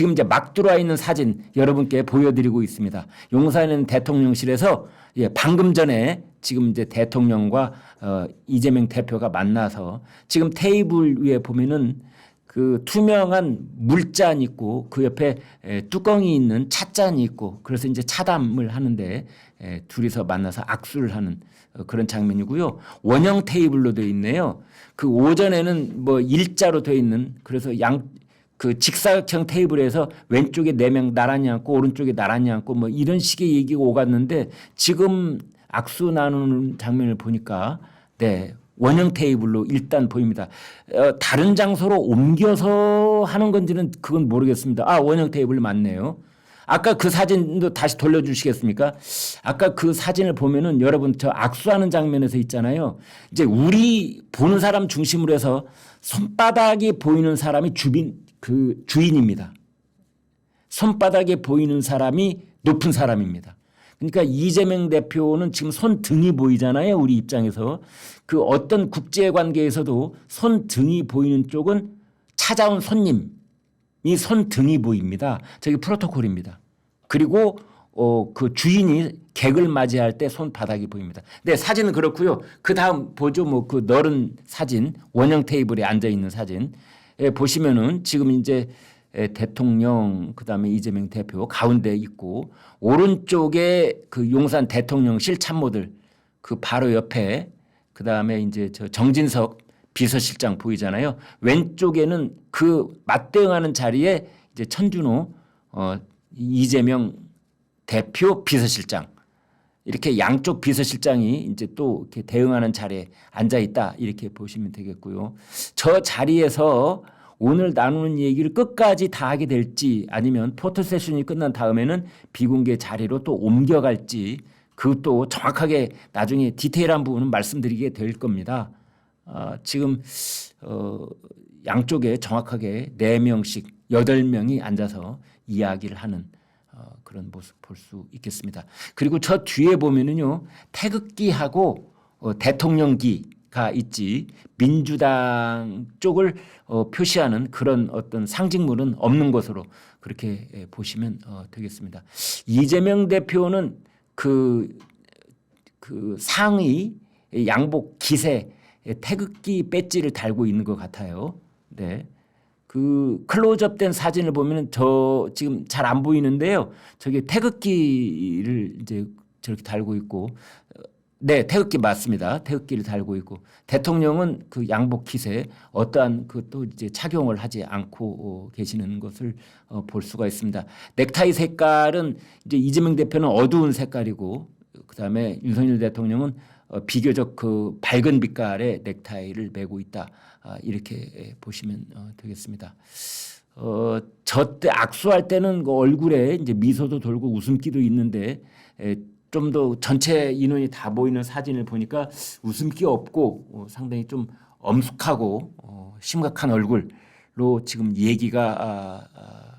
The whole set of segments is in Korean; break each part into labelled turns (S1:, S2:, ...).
S1: 지금 이제 막 들어와 있는 사진 여러분께 보여드리고 있습니다. 있는 대통령실에서 예, 방금 전에 지금 이제 대통령과 어, 이재명 대표가 만나서 지금 테이블 위에 보면은 그 투명한 물잔 있고 그 옆에 에, 뚜껑이 있는 찻잔이 있고 그래서 이제 차담을 하는데 에, 둘이서 만나서 악수를 하는 어, 그런 장면이고요. 원형 테이블로 되어 있네요. 그 오전에는 뭐 일자로 되어 있는 그래서 양 그 직사각형 테이블에서 왼쪽에 네 명 나란히 앉고 오른쪽에 나란히 앉고 뭐 이런 식의 얘기가 오갔는데 지금 악수 나누는 장면을 보니까 네 원형 테이블로 일단 보입니다. 어, 다른 장소로 옮겨서 하는 건지는 그건 모르겠습니다. 아 원형 테이블 맞네요. 아까 그 사진도 다시 돌려주시겠습니까? 아까 그 사진을 보면은 여러분 저 악수하는 장면에서 있잖아요. 이제 우리 보는 사람 중심으로 해서 손바닥이 보이는 사람이 주빈 그 주인입니다. 손바닥에 보이는 사람이 높은 사람입니다. 그러니까 이재명 대표는 지금 손등이 보이잖아요. 우리 입장에서. 그 어떤 국제 관계에서도 손등이 보이는 쪽은 찾아온 손님 이 손등이 보입니다. 저기 프로토콜입니다. 그리고 어, 그 주인이 객을 맞이할 때 손바닥이 보입니다. 네, 사진은 그렇고요. 그 다음 보죠. 뭐그 넓은 사진, 원형 테이블에 앉아 있는 사진. 에 보시면은 지금 이제 에, 대통령 그다음에 이재명 대표 가운데 있고 오른쪽에 그 용산 대통령실 참모들 그 바로 옆에 그다음에 이제 저 정진석 비서실장 보이잖아요. 왼쪽에는 그 맞대응하는 자리에 이제 천준호 어 이재명 대표 비서실장 이렇게 양쪽 비서실장이 이제 또 이렇게 대응하는 자리에 앉아 있다 이렇게 보시면 되겠고요. 저 자리에서 오늘 나누는 얘기를 끝까지 다 하게 될지 아니면 포토 세션이 끝난 다음에는 비공개 자리로 또 옮겨갈지 그것도 정확하게 나중에 디테일한 부분은 말씀드리게 될 겁니다. 아, 지금 어, 양쪽에 정확하게 네 명씩 여덟 명이 앉아서 이야기를 하는 어, 그런 모습 볼 수 있겠습니다. 그리고 저 뒤에 보면은요 태극기하고 어, 대통령기가 있지 민주당 쪽을 어, 표시하는 그런 어떤 상징물은 없는 것으로 그렇게 예, 보시면 어, 되겠습니다. 이재명 대표는 그, 그 상의 양복 기세 태극기 배지를 달고 있는 것 같아요. 네. 그 클로즈업 된 사진을 보면 저 지금 잘 안 보이는데요. 저기 태극기를 이제 저렇게 달고 있고 어, 네 태극기 맞습니다. 태극기를 달고 있고 대통령은 그 양복 킷에 어떠한 그 또 이제 착용을 하지 않고 어, 계시는 것을 어, 볼 수가 있습니다. 넥타이 색깔은 이제 이재명 대표는 어두운 색깔이고 그다음에 윤석열 대통령은 어, 비교적 그 밝은 빛깔의 넥타이를 메고 있다. 아, 이렇게 예, 보시면 어, 되겠습니다. 어, 저 때 악수할 때는 그 얼굴에 이제 미소도 돌고 웃음기도 있는데 좀 더 전체 인원이 다 보이는 사진을 보니까 웃음기 없고 어, 상당히 좀 엄숙하고 어, 심각한 얼굴로 지금 얘기가 아, 아,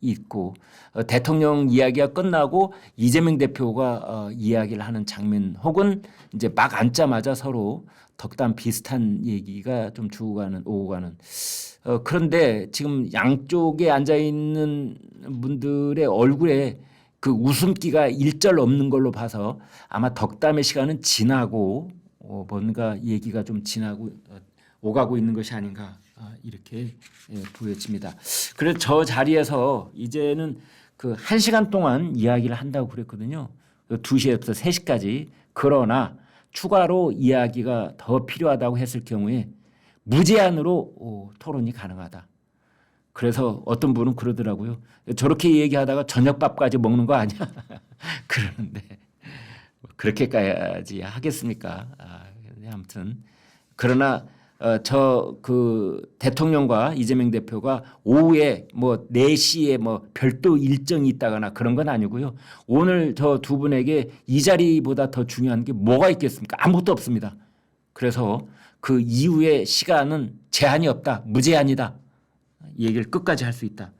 S1: 있고 어, 대통령 이야기가 끝나고 이재명 대표가 어, 이야기를 하는 장면 혹은 이제 막 앉자마자 서로 덕담 비슷한 얘기가 좀 주고 가는 오고 가는. 어, 그런데 지금 양쪽에 앉아 있는 분들의 얼굴에 그 웃음기가 일절 없는 걸로 봐서 아마 덕담의 시간은 지나고 어, 뭔가 얘기가 좀 지나고 어, 오가고 있는 것이 아닌가 아, 이렇게 예, 보여집니다. 그래서 저 자리에서 이제는 그한 시간 동안 이야기를 한다고 그랬거든요. 2시에서 3시까지. 그러나 추가로 이야기가 더 필요하다고 했을 경우에 무제한으로 어, 토론이 가능하다. 그래서 어떤 분은 그러더라고요. 저렇게 얘기하다가 저녁밥까지 먹는 거 아니야? 그러는데 그렇게까지 하겠습니까? 아, 아무튼 그러나 어, 저 그 대통령과 이재명 대표가 오후에 뭐 4시에 뭐 별도 일정이 있다거나 그런 건 아니고요. 오늘 저 두 분에게 이 자리보다 더 중요한 게 뭐가 있겠습니까? 아무것도 없습니다. 그래서 그 이후의 시간은 제한이 없다. 무제한이다. 얘기를 끝까지 할 수 있다.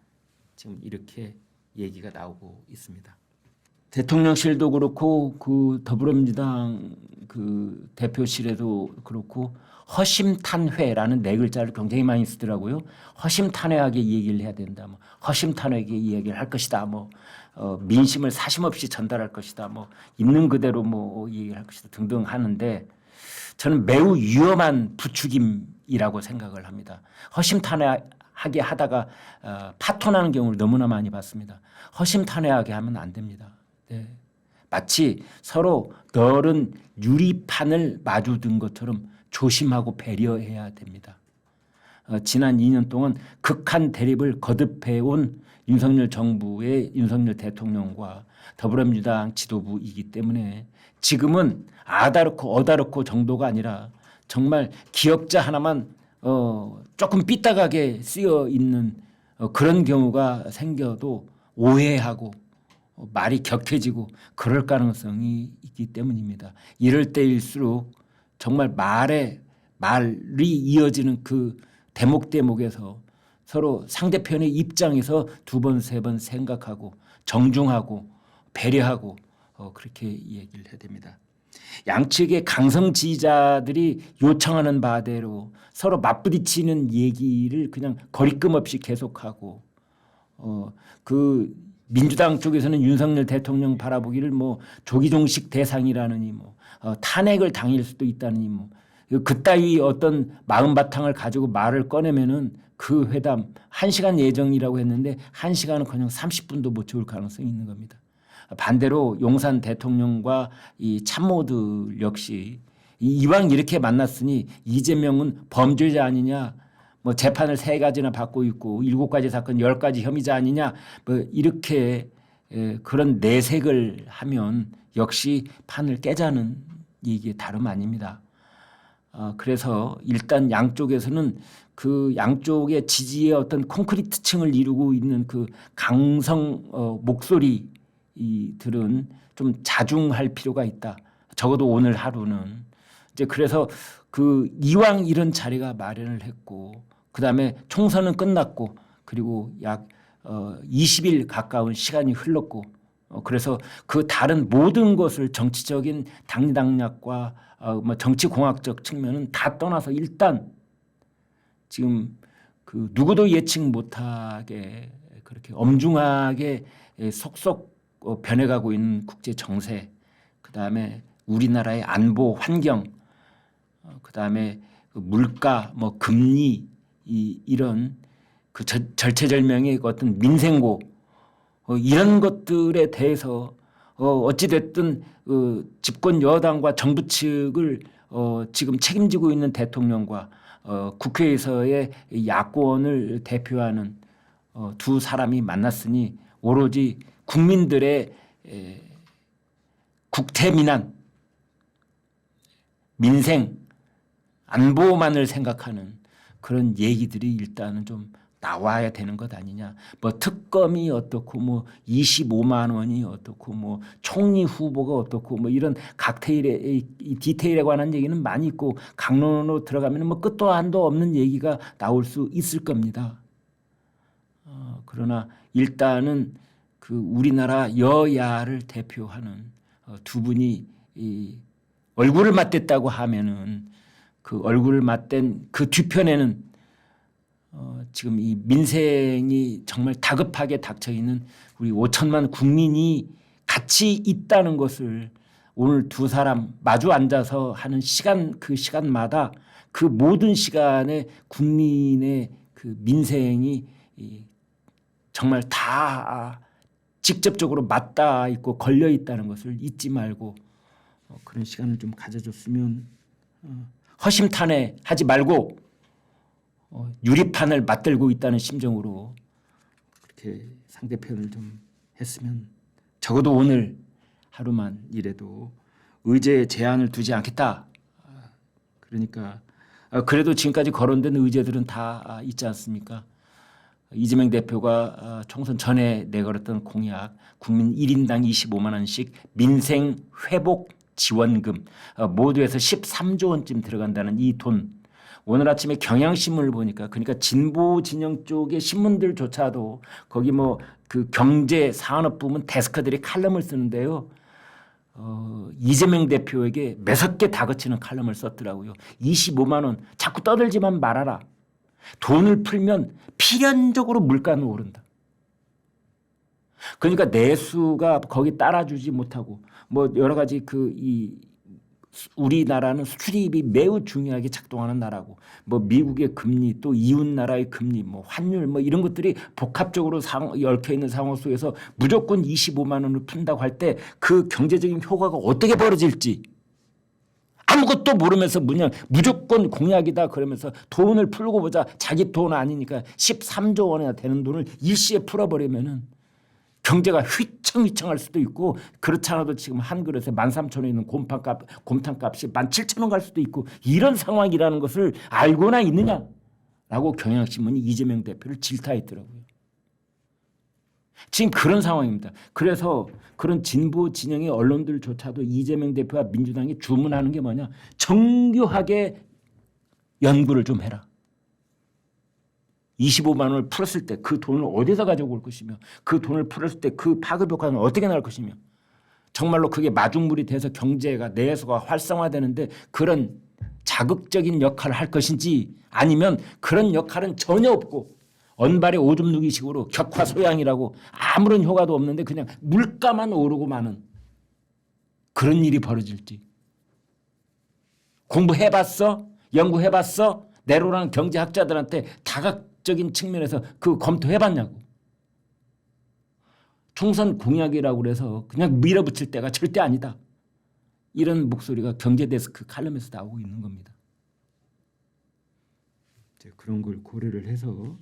S1: 지금 이렇게 얘기가 나오고 있습니다. 대통령실도 그렇고 그 더불어민주당 그 대표실에도 그렇고 허심탄회라는 네 글자를 굉장히 많이 쓰더라고요. 허심탄회하게 얘기를 해야 된다. 뭐 허심탄회하게 이야기를 할 것이다. 뭐 어, 민심을 사심없이 전달할 것이다. 뭐 있는 그대로 뭐 얘기를 할 것이다 등등 하는데 저는 매우 위험한 부추김이라고 생각을 합니다. 허심탄회하게 하다가 어, 파토나는 경우를 너무나 많이 봤습니다. 허심탄회하게 하면 안 됩니다. 네. 마치 서로 너른 유리판을 마주든 것처럼 조심하고 배려해야 됩니다. 어, 지난 2년 동안 극한 대립을 거듭해온 윤석열 정부의 윤석열 대통령과 더불어민주당 지도부이기 때문에 지금은 아다르고 어다르고 정도가 아니라 정말 기억자 하나만 어, 조금 삐딱하게 쓰여 있는 어, 그런 경우가 생겨도 오해하고 어, 말이 격해지고 그럴 가능성이 있기 때문입니다. 이럴 때일수록 정말 말에 말이 이어지는 그 대목 대목에서 서로 상대편의 입장에서 두 번세번 생각하고 정중하고 배려하고 어, 그렇게 얘기를 해야 됩니다. 양측의 강성 지지자들이 요청하는 바대로 서로 맞부딪히는 얘기를 그냥 거리낌 없이 계속하고 어, 그 민주당 쪽에서는 윤석열 대통령 바라보기를 뭐 조기종식 대상이라느니 뭐 어, 탄핵을 당할 수도 있다느니 뭐 그따위 어떤 마음 바탕을 가지고 말을 꺼내면은 그 회담 한 시간 예정이라고 했는데 한 시간은 그냥 30분도 못 채울 가능성이 있는 겁니다. 반대로 용산 대통령과 이 참모들 역시 이왕 이렇게 만났으니 이재명은 범죄자 아니냐 뭐 재판을 세 가지나 받고 있고 일곱 가지 사건 열 가지 혐의자 아니냐 뭐 이렇게 에, 그런 내색을 하면 역시 판을 깨자는 얘기 다름 아닙니다. 어, 그래서 일단 양쪽에서는 그 양쪽의 지지의 어떤 콘크리트 층을 이루고 있는 그 강성 어, 목소리들은 좀 자중할 필요가 있다. 적어도 오늘 하루는 이제 그래서 그 이왕 이런 자리가 마련을 했고 그 다음에 총선은 끝났고 그리고 약 어, 20일 가까운 시간이 흘렀고 어, 그래서 그 다른 모든 것을 정치적인 당리당략과 어, 뭐 정치공학적 측면은 다 떠나서 일단 지금 그 누구도 예측 못하게 그렇게 엄중하게 속속 어, 변해가고 있는 국제 정세, 그 다음에 우리나라의 안보 환경, 어, 그 다음에 물가, 뭐 금리 이, 이런 그 절, 절체절명의 그 어떤 민생고 어, 이런 것들에 대해서 어, 어찌됐든 어, 집권 여당과 정부 측을 어, 지금 책임지고 있는 대통령과 어, 국회에서의 야권을 대표하는 어, 두 사람이 만났으니 오로지 국민들의 에, 국태민안, 민생, 안보만을 생각하는 그런 얘기들이 일단은 좀 나와야 되는 것 아니냐. 뭐 특검이 어떻고 뭐 25만 원이 어떻고 뭐 총리 후보가 어떻고 뭐 이런 각테일의 이 디테일에 관한 얘기는 많이 있고 강론으로 들어가면 뭐 끝도 한도 없는 얘기가 나올 수 있을 겁니다. 어, 그러나 일단은 그 우리나라 여야를 대표하는 어, 두 분이 이 얼굴을 맞댔다고 하면은 그 얼굴을 맞댄 그 뒤편에는 어, 지금 이 민생이 정말 다급하게 닥쳐 있는 우리 5천만 국민이 같이 있다는 것을 오늘 두 사람 마주 앉아서 하는 시간 그 시간마다 그 모든 시간에 국민의 그 민생이 이 정말 다 직접적으로 맞닿아 있고 걸려 있다는 것을 잊지 말고 어, 그런 시간을 좀 가져줬으면 어, 허심탄회 하지 말고 어, 유리판을 맞들고 있다는 심정으로 그렇게 상대편을 좀 했으면 적어도 오늘 하루만 이래도 의제 제한을 두지 않겠다. 아, 그러니까 아, 그래도 지금까지 거론된 의제들은 다 아, 있지 않습니까? 이재명 대표가 아, 총선 전에 내걸었던 공약 국민 1인당 25만 원씩 민생 회복 지원금 어, 모두에서 13조 원쯤 들어간다는 이 돈 오늘 아침에 경향신문을 보니까 그러니까 진보 진영 쪽의 신문들조차도 거기 뭐 그 경제 산업 부문 데스크들이 칼럼을 쓰는데요. 어, 이재명 대표에게 매섭게 다그치는 칼럼을 썼더라고요. 25만 원 자꾸 떠들지만 말아라. 돈을 풀면 필연적으로 물가는 오른다. 그러니까 내수가 거기 따라주지 못하고 뭐 여러 가지 그 이 우리나라는 수출입이 매우 중요하게 작동하는 나라고. 뭐 미국의 금리 또 이웃 나라의 금리 뭐 환율 뭐 이런 것들이 복합적으로 상, 얽혀 있는 상황 속에서 무조건 25만 원을 푼다고 할 때 그 경제적인 효과가 어떻게 벌어질지 아무것도 모르면서 그냥 무조건 공약이다 그러면서 돈을 풀고 보자. 자기 돈 아니니까 13조 원이나 되는 돈을 일시에 풀어버리면은 경제가 휘청휘청할 수도 있고 그렇지 않아도 지금 한 그릇에 13,000원 있는 곰탕값 곰탕값이 17,000원 갈 수도 있고 이런 상황이라는 것을 알고나 있느냐라고 경향신문이 이재명 대표를 질타했더라고요. 지금 그런 상황입니다. 그래서 그런 진보 진영의 언론들조차도 이재명 대표와 민주당이 주문하는 게 뭐냐? 정교하게 연구를 좀 해라. 25만 원을 풀었을 때 그 돈을 어디서 가져올 것이며 그 돈을 풀었을 때 그 파급 효과는 어떻게 날 것이며 정말로 그게 마중물이 돼서 경제가 내수가 활성화되는데 그런 자극적인 역할을 할 것인지 아니면 그런 역할은 전혀 없고 언발의 오줌 누기식으로 격화소양이라고 아무런 효과도 없는데 그냥 물가만 오르고 마는 그런 일이 벌어질지 공부해봤어? 연구해봤어? 내로라는 경제학자들한테 다각 적인 측면에서 그 검토해봤냐고. 총선 공약이라고 그래서 그냥 밀어붙일 때가 절대 아니다. 이런 목소리가 경제데스크 칼럼에서 나오고 있는 겁니다. 이제 그런 걸 고려를 해서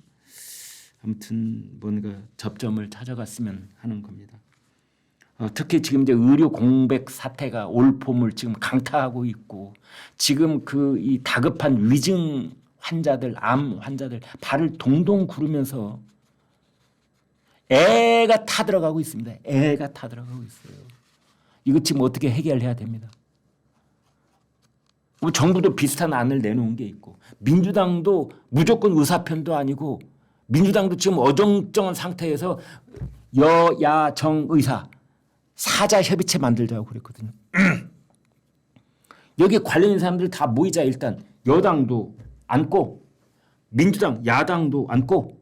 S1: 아무튼 뭔가 접점을 찾아갔으면 하는 겁니다. 어, 특히 지금 이제 의료 공백 사태가 올봄을 지금 강타하고 있고 지금 그 이 다급한 위증 환자들, 암 환자들 발을 동동 구르면서 애가 타들어가고 있습니다. 애가 타들어가고 있어요. 이거 지금 어떻게 해결해야 됩니다. 뭐 정부도 비슷한 안을 내놓은 게 있고 민주당도 무조건 의사편도 아니고 민주당도 지금 어정쩡한 상태에서 여야정 의사 사자 협의체 만들자고 그랬거든요. 여기 관련된 사람들 다 모이자 일단 여당도 앉고 민주당 야당도 앉고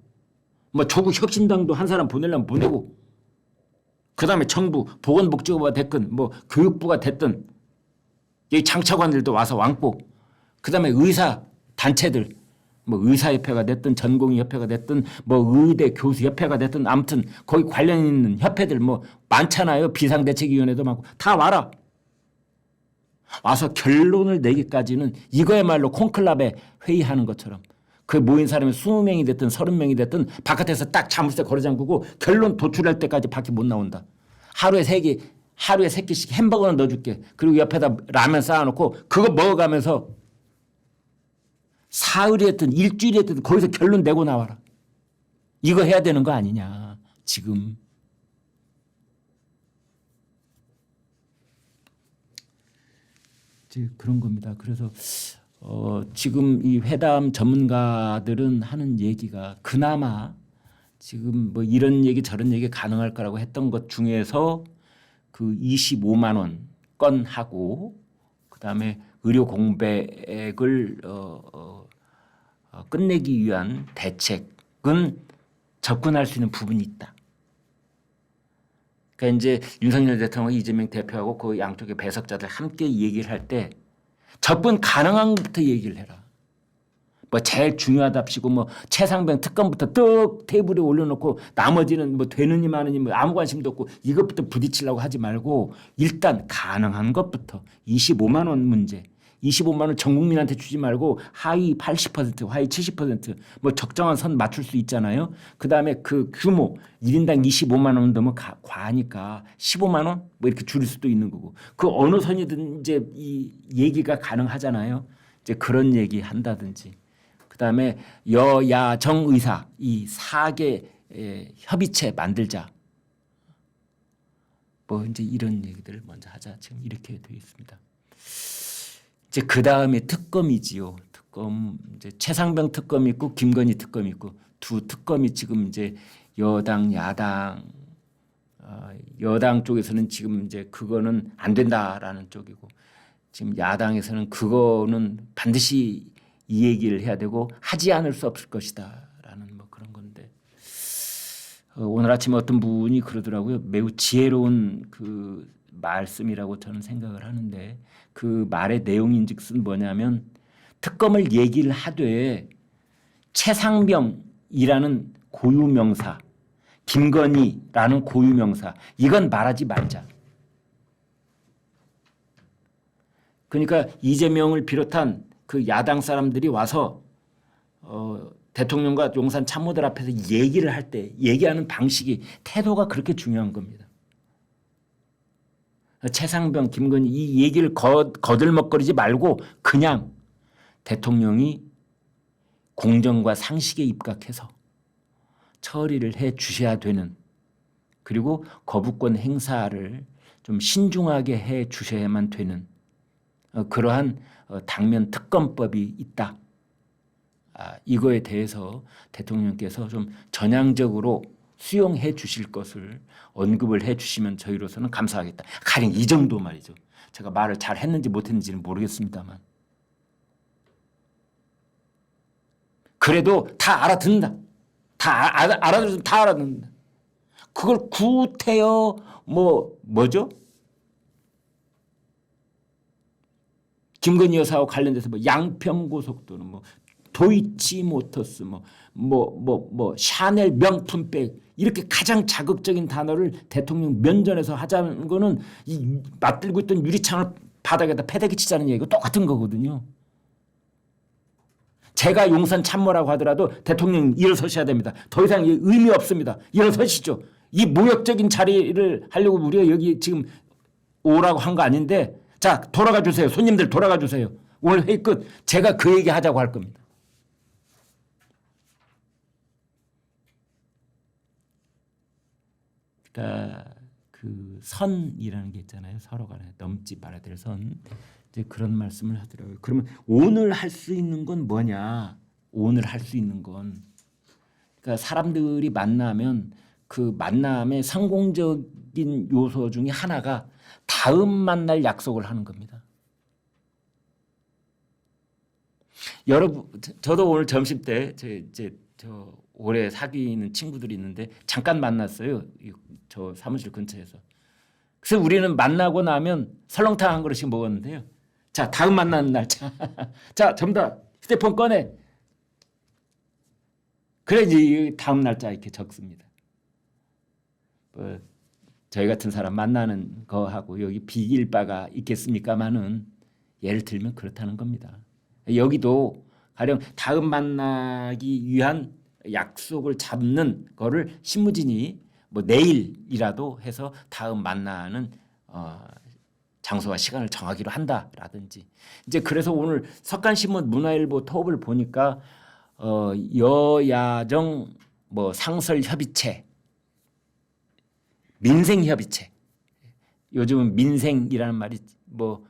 S1: 뭐 조국 혁신당도 한 사람 보내려면 보내고 그 다음에 정부 보건복지부가 됐든 뭐 교육부가 됐든 여기 장차관들도 와서 앉고 그 다음에 의사 단체들 뭐 의사협회가 됐든 전공의협회가 됐든 뭐 의대 교수협회가 됐든 아무튼 거기 관련 있는 협회들 뭐 많잖아요. 비상대책위원회도 많고. 다 와라 와서 결론을 내기까지는 이거야말로 콘클럽에 회의하는 것처럼 그 모인 사람이 20명이 됐든 30명이 됐든 바깥에서 딱 자물쇠 걸어 잠그고 결론 도출할 때까지 밖에 못 나온다 하루에 세 개 하루에 세 끼씩 햄버거는 넣어줄게 그리고 옆에다 라면 쌓아놓고 그거 먹어가면서 사흘이 했든 일주일이 했든 거기서 결론 내고 나와라. 이거 해야 되는 거 아니냐 지금. 이제 그런 겁니다. 그래서 어, 지금 이 회담 전문가들은 하는 얘기가 그나마 지금 뭐 이런 얘기 저런 얘기 가능할 거라고 했던 것 중에서 그 25만 원 건하고 그다음에 의료 공백을 어, 어, 어, 끝내기 위한 대책은 접근할 수 있는 부분이 있다. 그러니까 이제 윤석열 대통령과 이재명 대표하고 그 양쪽의 배석자들 함께 얘기를 할 때 접근 가능한 것부터 얘기를 해라. 뭐 제일 중요하답시고 뭐 최상병 특검부터 뚝 테이블에 올려놓고 나머지는 뭐 되느니 마느니 뭐 아무 관심도 없고 이것부터 부딪히려고 하지 말고 일단 가능한 것부터 25만 원 문제 25만 원 전 국민한테 주지 말고 하위 80% 하위 70%뭐 적정한 선 맞출 수 있잖아요. 그 다음에 그 규모 1인당 25만 원 너무 가, 과하니까 15만 원 뭐 이렇게 줄일 수도 있는 거고 그 어느 선이든 이제 이 얘기가 가능하잖아요. 이제 그런 얘기 한다든지 그 다음에 여야 정 의사 이 4개 협의체 만들자. 뭐 이제 이런 얘기들을 먼저 하자. 지금 이렇게 되어 있습니다. 이제 그 다음에 특검이지요. 특검 이제 최상병 특검 있고 김건희 특검 있고 두 특검이 지금 이제 여당 야당 어, 여당 쪽에서는 지금 이제 그거는 안 된다라는 쪽이고 지금 야당에서는 그거는 반드시 이 얘기를 해야 되고 하지 않을 수 없을 것이다라는 뭐 그런 건데 어, 오늘 아침에 어떤 분이 그러더라고요. 매우 지혜로운 그 말씀이라고 저는 생각을 하는데 그 말의 내용인즉슨 뭐냐면 특검을 얘기를 하되 최상병이라는 고유명사, 김건희라는 고유명사 이건 말하지 말자. 그러니까 이재명을 비롯한 그 야당 사람들이 와서 어, 대통령과 용산 참모들 앞에서 얘기를 할 때 얘기하는 방식이 태도가 그렇게 중요한 겁니다. 최상병, 김건희 이 얘기를 거, 거들먹거리지 말고 그냥 대통령이 공정과 상식에 입각해서 처리를 해 주셔야 되는 그리고 거부권 행사를 좀 신중하게 해 주셔야만 되는 어, 그러한 어, 당면 특검법이 있다. 아, 이거에 대해서 대통령께서 좀 전향적으로 수용해 주실 것을 언급을 해 주시면 저희로서는 감사하겠다. 가령 이 정도 말이죠. 제가 말을 잘 했는지 못했는지는 모르겠습니다만. 그래도 다 알아듣는다. 다 알아, 알아들으면 다 알아듣는다. 그걸 구태여 뭐 뭐죠? 김건희 여사와 관련돼서 뭐 양평 고속도로 뭐 도이치 모터스 뭐 뭐 뭐 뭐 샤넬 명품백 이렇게 가장 자극적인 단어를 대통령 면전에서 하자는 거는 이 맞들고 있던 유리창을 바닥에다 패대기 치자는 얘기가 똑같은 거거든요. 제가 용산 참모라고 하더라도 대통령 일어서셔야 됩니다. 더 이상 의미 없습니다. 일어서시죠. 이 모욕적인 자리를 하려고 우리가 여기 지금 오라고 한 거 아닌데 자 돌아가 주세요. 손님들 돌아가 주세요. 오늘 회의 끝. 제가 그 얘기 하자고 할 겁니다. 그러니까 그 선이라는 게 있잖아요. 서로 간에 넘지 말아야 될 선. 이제 그런 말씀을 하더라고요. 그러면 오늘 할 수 있는 건 뭐냐? 오늘 할 수 있는 건 그러니까 사람들이 만나면 그 만남의 성공적인 요소 중에 하나가 다음 만날 약속을 하는 겁니다. 여러분, 저도 오늘 점심 때 제, 이제 저 올해 사귀는 친구들이 있는데 잠깐 만났어요. 저 사무실 근처에서. 그래서 우리는 만나고 나면 설렁탕 한 그릇씩 먹었는데요. 자, 다음 만나는 날짜. 자, 전부 다 휴대폰 꺼내. 그래야지 다음 날짜 이렇게 적습니다. 뭐 저희 같은 사람 만나는 거하고 여기 비길 바가 있겠습니까마는 예를 들면 그렇다는 겁니다. 여기도 가령 다음 만나기 위한 약속을 잡는 거를 신무진이 뭐 내일이라도 해서 다음 만나는 어, 장소와 시간을 정하기로 한다라든지. 이제 그래서 오늘 석간신문 문화일보 톱을 보니까 어, 여야정 뭐 상설협의체 민생협의체. 요즘은 민생이라는 말이 뭐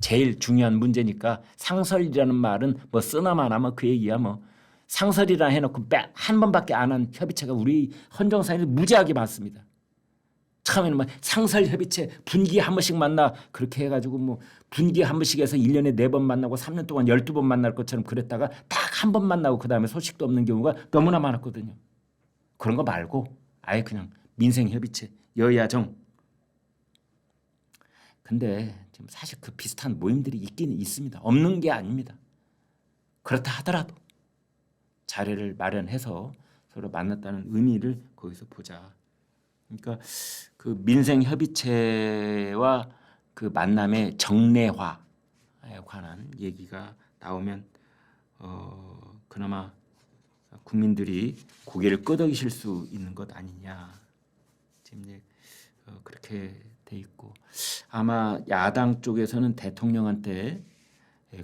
S1: 제일 중요한 문제니까 상설이라는 말은 뭐 쓰나마나면 그 얘기야 뭐 상설이라 해놓고 한 번밖에 안 한 협의체가 우리 헌정사에서 무지하게 많습니다. 처음에는 뭐 상설 협의체 분기 한 번씩 만나 그렇게 해가지고 뭐 분기 한 번씩 해서 1년에 네번 만나고 3년 동안 12번 만날 것처럼 그랬다가 딱 한 번 만나고 그 다음에 소식도 없는 경우가 너무나 많았거든요. 그런 거 말고 아예 그냥 민생 협의체 여야정 근데 지금 사실 그 비슷한 모임들이 있기는 있습니다. 없는 게 아닙니다. 그렇다 하더라도 자리를 마련해서 서로 만났다는 의미를 거기서 보자. 그러니까 그 민생 협의체와 그 만남의 정례화에 관한 얘기가 나오면 어 그나마 국민들이 고개를 끄덕이실 수 있는 것 아니냐 지금 어, 그렇게 돼 있고 아마 야당 쪽에서는 대통령한테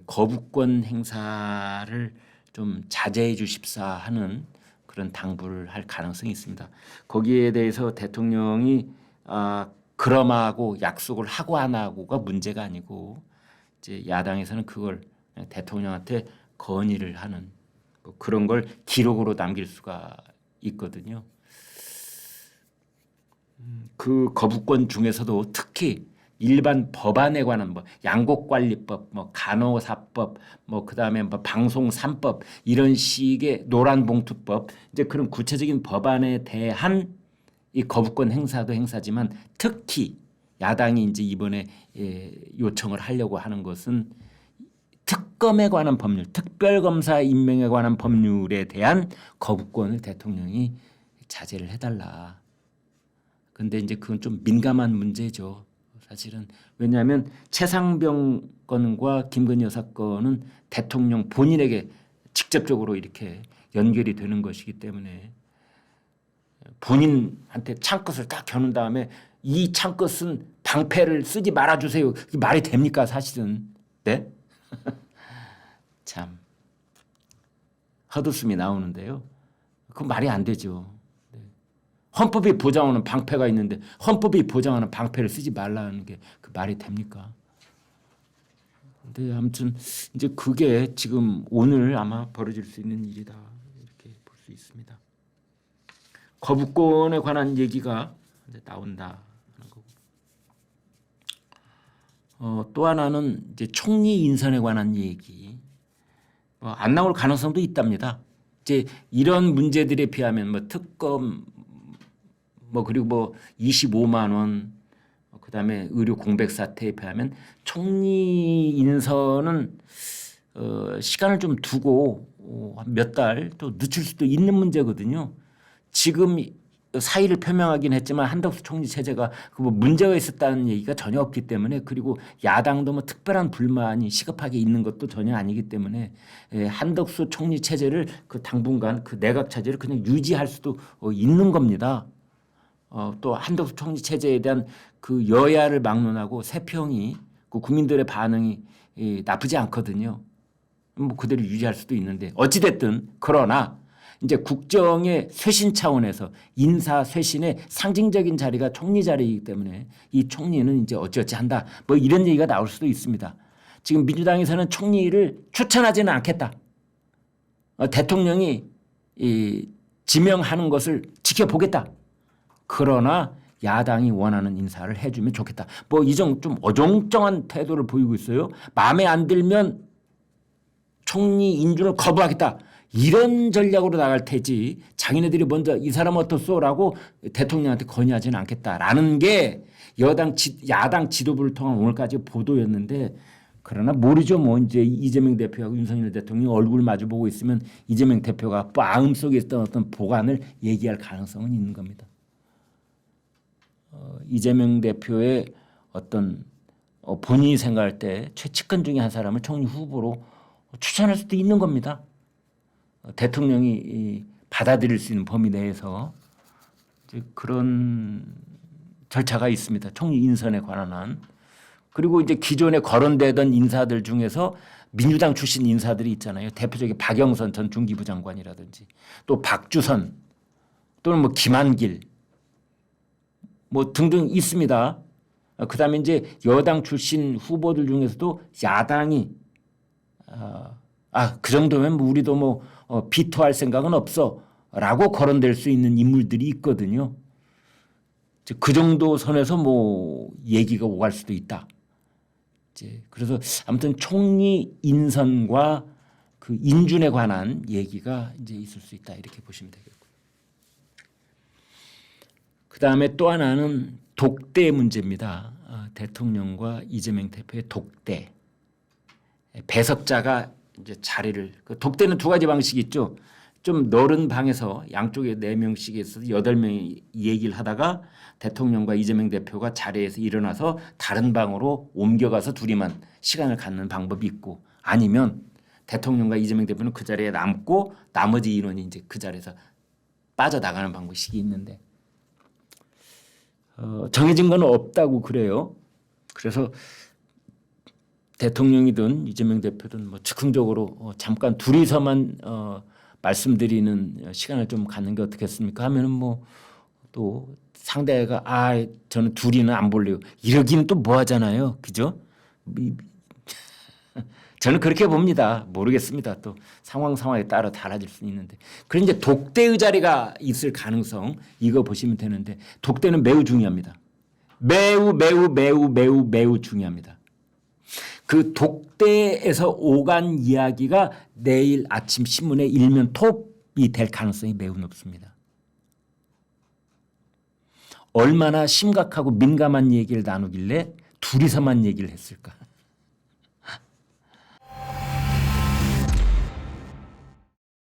S1: 거부권 행사를 좀 자제해 주십사 하는 그런 당부를 할 가능성이 있습니다. 거기에 대해서 대통령이 아 그럼하고 약속을 하고 안 하고가 문제가 아니고 이제 야당에서는 그걸 대통령한테 건의를 하는 뭐 그런 걸 기록으로 남길 수가 있거든요. 그 거부권 중에서도 특히 일반 법안에 관한 뭐 양곡관리법, 뭐 간호사법, 뭐 그다음에 뭐 방송삼법 이런 식의 노란봉투법 이제 그런 구체적인 법안에 대한 이 거부권 행사도 행사지만 특히 야당이 이제 이번에 예, 요청을 하려고 하는 것은 특검에 관한 법률, 특별검사 임명에 관한 법률에 대한 거부권을 대통령이 자제를 해달라. 근데 이제 그건 좀 민감한 문제죠. 사실은 왜냐하면 최상병 건과 김건희 여사 건은 대통령 본인에게 직접적으로 이렇게 연결이 되는 것이기 때문에 본인한테 창끝을 딱 겨눈 다음에 이 창끝은 방패를 쓰지 말아주세요. 말이 됩니까 사실은? 네? 참 헛웃음이 나오는데요. 그 말이 안 되죠. 네. 헌법이 보장하는 방패가 있는데 헌법이 보장하는 방패를 쓰지 말라는 게 그 말이 됩니까? 근데 아무튼 이제 그게 지금 오늘 아마 벌어질 수 있는 일이다 이렇게 볼 수 있습니다. 거부권에 관한 얘기가 이제 나온다. 어, 또 하나는 이제 총리 인선에 관한 얘기. 어, 안 나올 가능성도 있답니다. 이제 이런 문제들에 비하면 뭐 특검 뭐 그리고 뭐 25만 원 그다음에 의료 공백 사태에 비하면 총리 인선은 어, 시간을 좀 두고 어, 몇달 또 늦출 수도 있는 문제거든요. 지금 사의를 표명하긴 했지만 한덕수 총리 체제가 그 뭐 문제가 있었다는 얘기가 전혀 없기 때문에 그리고 야당도 뭐 특별한 불만이 시급하게 있는 것도 전혀 아니기 때문에 예, 한덕수 총리 체제를 그 당분간 그 내각 체제를 그냥 유지할 수도 어, 있는 겁니다. 어, 또 한덕수 총리 체제에 대한 그 여야를 막론하고 세평이 그 국민들의 반응이 이, 나쁘지 않거든요. 뭐 그대로 유지할 수도 있는데 어찌 됐든 그러나 이제 국정의 쇄신 차원에서 인사 쇄신의 상징적인 자리가 총리 자리이기 때문에 이 총리는 이제 어찌어찌 한다. 뭐 이런 얘기가 나올 수도 있습니다. 지금 민주당에서는 총리를 추천하지는 않겠다. 어, 대통령이 이 지명하는 것을 지켜보겠다. 그러나 야당이 원하는 인사를 해주면 좋겠다. 뭐 이정 좀 어정쩡한 태도를 보이고 있어요. 마음에 안 들면 총리 인준을 거부하겠다. 이런 전략으로 나갈 테지 자기네들이 먼저 이 사람 어떻소라고 대통령한테 건의하지는 않겠다라는 게 여당 지, 야당 지도부를 통한 오늘까지 보도였는데 그러나 모르죠 뭐 이제 이재명 대표하고 윤석열 대통령이 얼굴 마주 보고 있으면 이재명 대표가 마음 속에 있던 어떤 보관을 얘기할 가능성은 있는 겁니다. 어, 이재명 대표의 어떤 어, 본인이 생각할 때 최측근 중에 한 사람을 총리 후보로 추천할 수도 있는 겁니다. 어, 대통령이 이 받아들일 수 있는 범위 내에서 그런 절차가 있습니다. 총리 인선에 관한 한. 그리고 이제 기존에 거론되던 인사들 중에서 민주당 출신 인사들이 있잖아요. 대표적인 박영선 전 중기부 장관이라든지 또 박주선 또는 뭐 김한길 뭐 등등 있습니다. 어, 그다음에 이제 여당 출신 후보들 중에서도 야당이 아그 정도면 뭐 우리도 뭐 어, 비토할 생각은 없어 라고 거론될 수 있는 인물들이 있거든요. 그 정도 선에서 뭐 얘기가 오갈 수도 있다. 이제 그래서 아무튼 총리 인선과 그 인준에 관한 얘기가 이제 있을 수 있다 이렇게 보시면 되겠고요. 그 다음에 또 하나는 독대 문제입니다. 어, 대통령과 이재명 대표의 독대. 배석자가 이제 자리를 그 독대는 두 가지 방식이 있죠. 좀 넓은 방에서 양쪽에 네 명씩 있어서 여덟 명이 얘기를 하다가 대통령과 이재명 대표가 자리에서 일어나서 다른 방으로 옮겨가서 둘이만 시간을 갖는 방법이 있고 아니면 대통령과 이재명 대표는 그 자리에 남고 나머지 인원이 이제 그 자리에서 빠져나가는 방식이 있는데 어, 정해진 건 없다고 그래요. 그래서 대통령이든 이재명 대표든 뭐 즉흥적으로 어, 잠깐 둘이서만 어, 말씀드리는 시간을 좀 갖는 게 어떻겠습니까? 하면은 뭐 또 상대가 아 저는 둘이는 안 볼래요. 이러기는 또 뭐 하잖아요, 그죠? 저는 그렇게 봅니다. 모르겠습니다. 또 상황 상황에 따라 달라질 수 있는데. 그런 이제 독대의 자리가 있을 가능성 이거 보시면 되는데 독대는 매우 중요합니다. 매우 매우 매우 매우 매우 중요합니다. 그 독대에서 오간 이야기가 내일 아침 신문에 일면 톱이 될 가능성이 매우 높습니다. 얼마나 심각하고 민감한 얘기를 나누길래 둘이서만 얘기를 했을까?